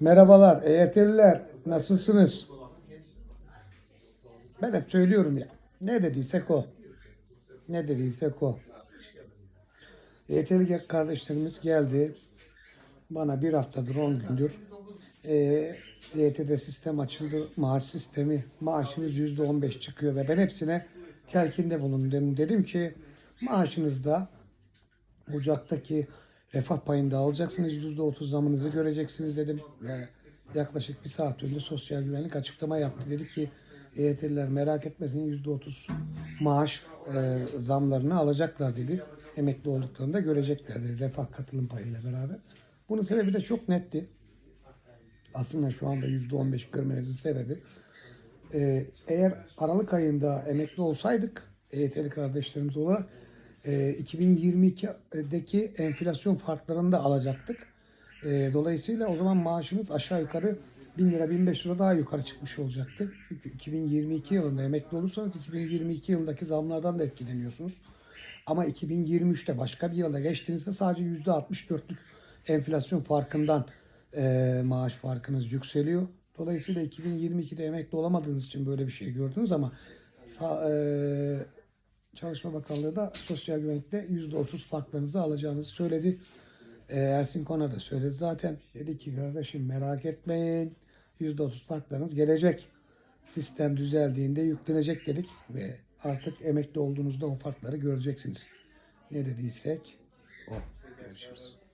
Merhabalar EYT'liler nasılsınız? Ben hep söylüyorum ya. Ne dediysek o. Ne dediysek o. EYT'li kardeşlerimiz geldi. Bana bir haftadır 10 gündür e, EYT'de sistem açıldı. Maaş sistemi. Maaşınız %15 çıkıyor ve ben hepsine telkinde bulundum. Dedim ki maaşınızda Ocak'taki refah payında alacaksınız. %30 zamınızı göreceksiniz dedim. Ve yaklaşık bir saat önce sosyal güvenlik açıklama yaptı. Dedi ki EYT'liler merak etmesin %30 maaş e, zamlarını alacaklar dedi. Emekli olduklarında görecekler dedi. Refah katılım payıyla beraber. Bunun sebebi de çok netti. Aslında şu anda %15 görmenizin sebebi e, eğer Aralık ayında emekli olsaydık EYT'li kardeşlerimiz olarak 2022'deki enflasyon farklarını da alacaktık. E, dolayısıyla o zaman maaşımız aşağı yukarı 1000 lira 1005 lira daha yukarı çıkmış olacaktı. Çünkü 2022 yılında emekli olursanız 2022 yılındaki zamlardan da etkileniyorsunuz. Ama 2023'te başka bir yılda geçtiğinizde sadece %64'lük enflasyon farkından e, maaş farkınız yükseliyor. Dolayısıyla 2022'de emekli olamadığınız için böyle bir şey gördünüz ama e, Çalışma Bakanlığı da sosyal güvenlikte %30 farklarınızı alacağınızı söyledi. E, Ersin Konar da söyledi zaten. Dedi ki kardeşim merak etmeyin %30 farklarınız gelecek. Sistem düzeldiğinde yüklenecek dedik ve artık emekli olduğunuzda o farkları göreceksiniz. Ne dediysek o. Görüşürüz.